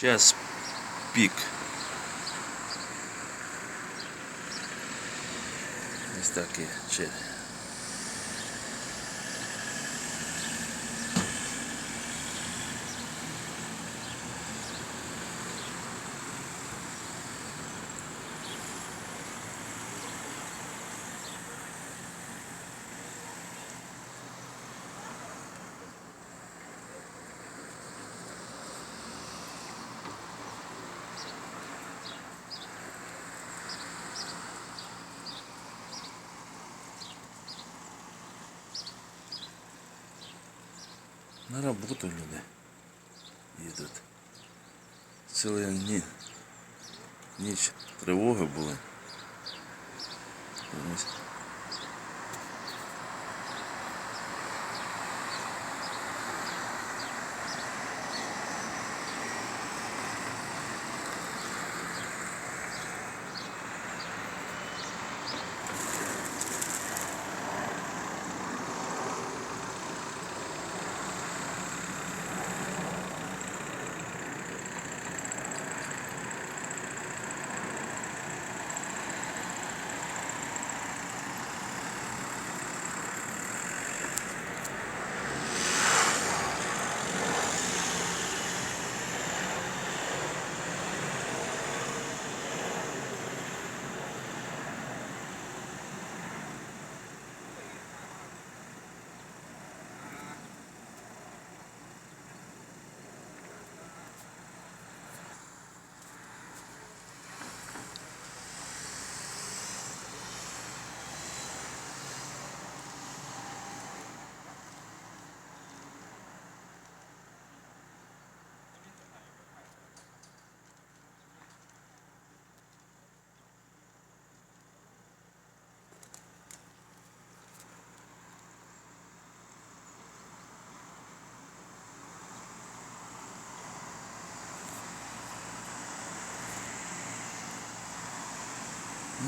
Час пік. Ось такі На роботу люди їдуть. Цілий ні, ніч тривоги були. Ось.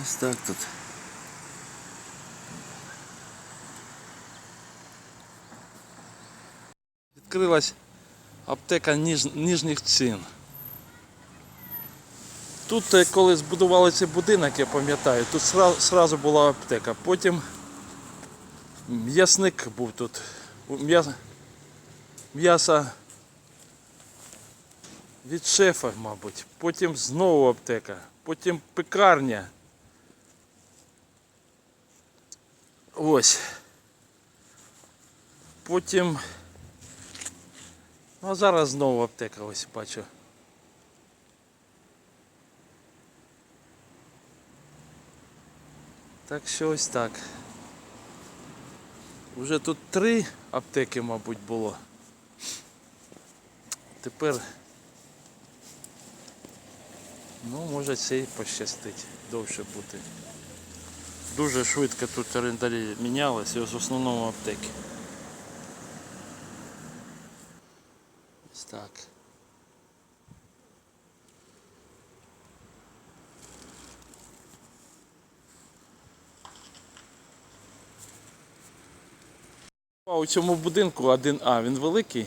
Ось так тут. Відкрилась аптека ніж, ніжніх цін. Тут, е, коли збудували цей будинок, я пам'ятаю, тут сразу була аптека. Потім м'ясник був тут. М'ясо від шефа, мабуть. Потім знову аптека. Потім пекарня. Ось. Потім. Ну а зараз знову аптека ось бачу. Так що ось так. Уже тут три аптеки, мабуть, було. Тепер Ну, може це і пощастить довше бути. Дуже швидко тут орендарі мінялися, ось в основному аптеки. Ось так. А у цьому будинку 1А, він великий.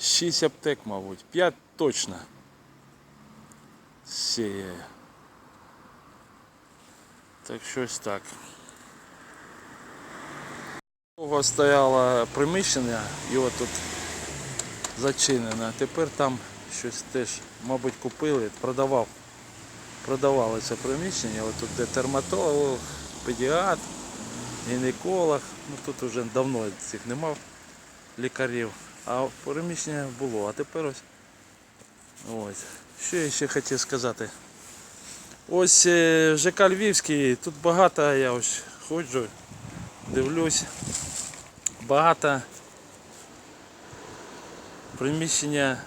6 аптек, мабуть, 5 точно сіє. Так щось так. Довго стояло приміщення, його тут зачинено. Тепер там щось теж, мабуть, купили, продавав. Продавали це приміщення, Ось тут де терматолог, педіатр, гінеколог. Ну тут вже давно цих нема лікарів. А приміщення було, а тепер ось ось. Що я ще хотів сказати? Ось е, ЖК Львівський, тут багато, я ось ходжу, дивлюсь, багато приміщення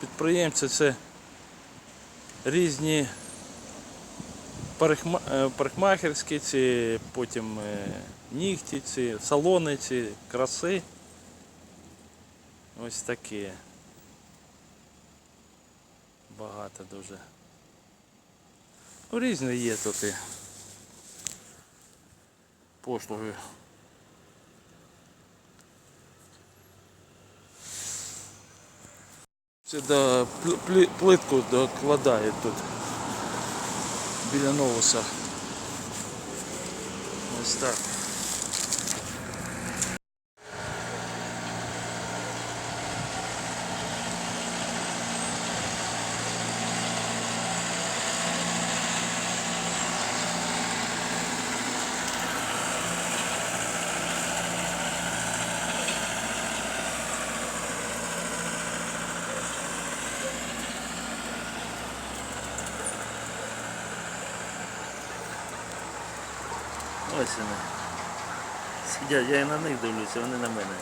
підприємців це різні е, парикмахерські, ці, потім е, нігті, ці, салони, ці, краси. Ось такі. Багато дуже. Ну, різні є тут і послуги. Це до плитку докладає тут біля новуса. Ось так. Ось вони. Сидять, я і на них дивлюся, вони на мене.